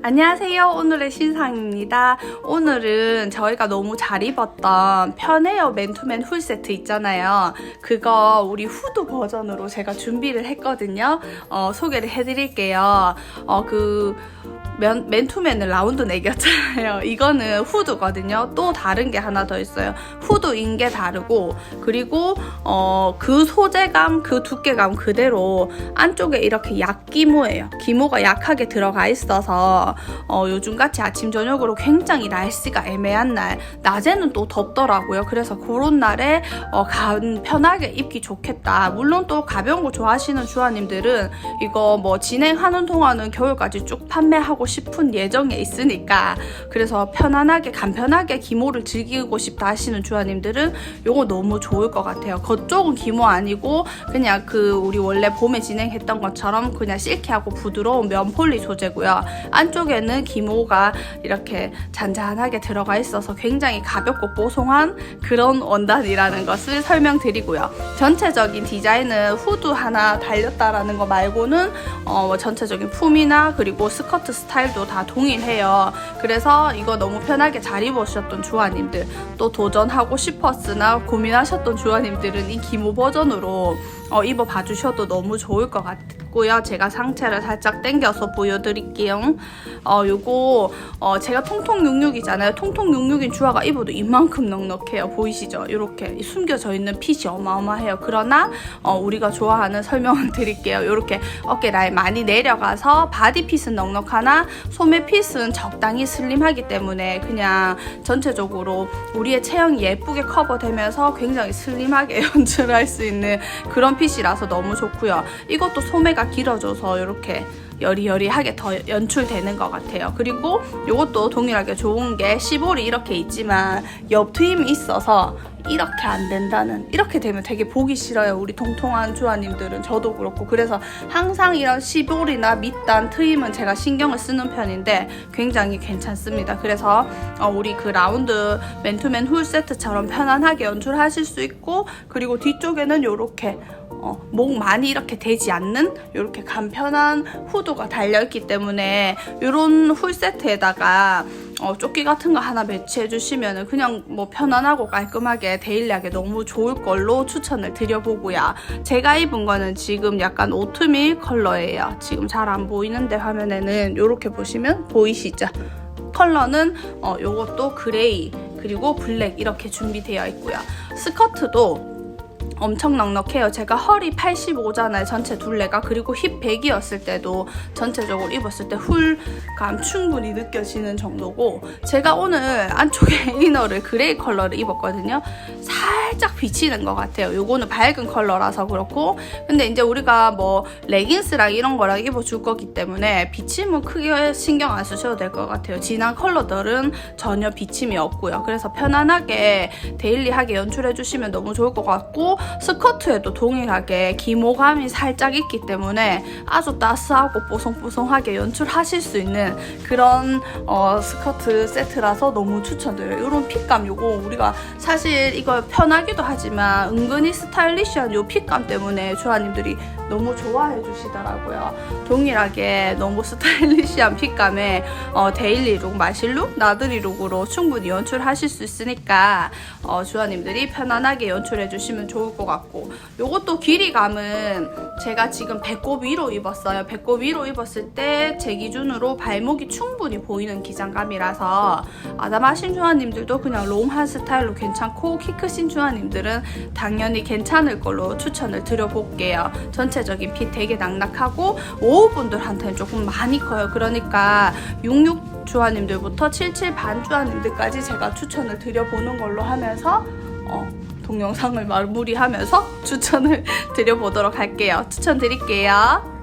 안녕하세요. 오늘의 신상입니다. 오늘은 저희가 너무 잘 입었던 편에어 맨투맨 훌 세트 있잖아요. 그거 우리 후드 버전으로 제가 준비를 했거든요. 어, 소개를 해드릴게요. 어, 그, 맨, 맨투맨은 라운드 내겼잖아요. 이거는 후드거든요. 또 다른 게 하나 더 있어요. 후드인 게 다르고, 그리고, 어, 그 소재감, 그 두께감 그대로 안쪽에 이렇게 약기모예요. 기모가 약하게 들어가 있어서, 어, 요즘같이 아침, 저녁으로 굉장히 날씨가 애매한 날, 낮에는 또 덥더라고요. 그래서 그런 날에, 어, 간, 편하게 입기 좋겠다. 물론 또 가벼운 거 좋아하시는 주아님들은 이거 뭐 진행하는 동안은 겨울까지 쭉 판매하고 싶은 예정에 있으니까 그래서 편안하게 간편하게 기모를 즐기고 싶다 하시는 주아님들은 요거 너무 좋을 것 같아요. 겉쪽은 기모 아니고 그냥 그 우리 원래 봄에 진행했던 것처럼 그냥 실키하고 부드러운 면폴리 소재고요. 안쪽에는 기모가 이렇게 잔잔하게 들어가 있어서 굉장히 가볍고 뽀송한 그런 원단이라는 것을 설명드리고요. 전체적인 디자인은 후드 하나 달렸다라는 거 말고는 어, 전체적인 품이나 그리고 스커트 스타일도 다 동일해요. 그래서 이거 너무 편하게 잘 입으셨던 주아님들 또 도전하고 싶었으나 고민하셨던 주아님들은 이 기모 버전으로 어, 입어봐 주셔도 너무 좋을 것 같 고요. 제가 상체를 살짝 당겨서 보여드릴게요. 어, 요거 어, 제가 통통 66이잖아요. 통통 66인 주아가 입어도 이만큼 넉넉해요. 보이시죠? 이렇게 숨겨져 있는 핏이 어마어마해요. 그러나 어, 우리가 좋아하는 설명을 드릴게요. 이렇게 어깨 라인 많이 내려가서 바디 핏은 넉넉하나 소매 핏은 적당히 슬림하기 때문에 그냥 전체적으로 우리의 체형이 예쁘게 커버되면서 굉장히 슬림하게 연출할 수 있는 그런 핏이라서 너무 좋고요. 이것도 소매가 길어져서 이렇게 여리여리하게 더 연출되는 것 같아요. 그리고 이것도 동일하게 좋은 게 시볼이 이렇게 있지만 옆 트임이 있어서 이렇게 안 된다는 이렇게 되면 되게 보기 싫어요. 우리 통통한 주아님들은 저도 그렇고 그래서 항상 이런 시볼이나 밑단 트임은 제가 신경을 쓰는 편인데 굉장히 괜찮습니다. 그래서 어, 우리 그 라운드 맨투맨 훌 세트처럼 편안하게 연출하실 수 있고 그리고 뒤쪽에는 이렇게 어, 목 많이 이렇게 되지 않는 이렇게 간편한 후드가 달려있기 때문에 이런 훌 세트에다가 어, 조끼 같은 거 하나 매치해 주시면 그냥 뭐 편안하고 깔끔하게 데일리하게 너무 좋을 걸로 추천을 드려보고요. 제가 입은 거는 지금 약간 오트밀 컬러예요. 지금 잘 안 보이는데 화면에는 이렇게 보시면 보이시죠? 컬러는 어, 요것도 그레이 그리고 블랙 이렇게 준비되어 있고요. 스커트도 엄청 넉넉해요. 제가 허리 85잖아요. 전체 둘레가. 그리고 힙 100이었을 때도 전체적으로 입었을 때 훌감 충분히 느껴지는 정도고 제가 오늘 안쪽에 이너를 그레이 컬러를 입었거든요. 살짝 비치는 것 같아요. 요거는 밝은 컬러라서 그렇고 근데 이제 우리가 뭐 레깅스랑 이런 거랑 입어줄 거기 때문에 비침은 크게 신경 안 쓰셔도 될 것 같아요. 진한 컬러들은 전혀 비침이 없고요. 그래서 편안하게 데일리하게 연출해 주시면 너무 좋을 것 같고 스커트에도 동일하게 기모감이 살짝 있기 때문에 아주 따스하고 뽀송뽀송하게 연출하실 수 있는 그런 어, 스커트 세트라서 너무 추천드려요. 이런 핏감 요거 우리가 사실 이거 편하기도 하지만 은근히 스타일리시한 요 핏감 때문에 주아님들이 너무 좋아해 주시더라고요. 동일하게 너무 스타일리시한 핏감에 어, 데일리 룩, 마실룩, 나들이 룩으로 충분히 연출하실 수 있으니까 어, 주아님들이 편안하게 연출해 주시면 좋을 것 같고 요것도 길이감은 제가 지금 배꼽 위로 입었어요. 배꼽 위로 입었을 때 제 기준으로 발목이 충분히 보이는 기장감이라서 아담하신 주아님들도 그냥 롱한 스타일로 괜찮고 키 크신 주아님들은 당연히 괜찮을 걸로 추천을 드려볼게요. 전체적인 핏 되게 낙낙하고 55분들한테는 조금 많이 커요. 그러니까 66 주아님들부터 77반 주아님들까지 제가 추천을 드려보는 걸로 하면서 어, 동영상을 마무리하면서 추천을 드려보도록 할게요. 추천드릴게요.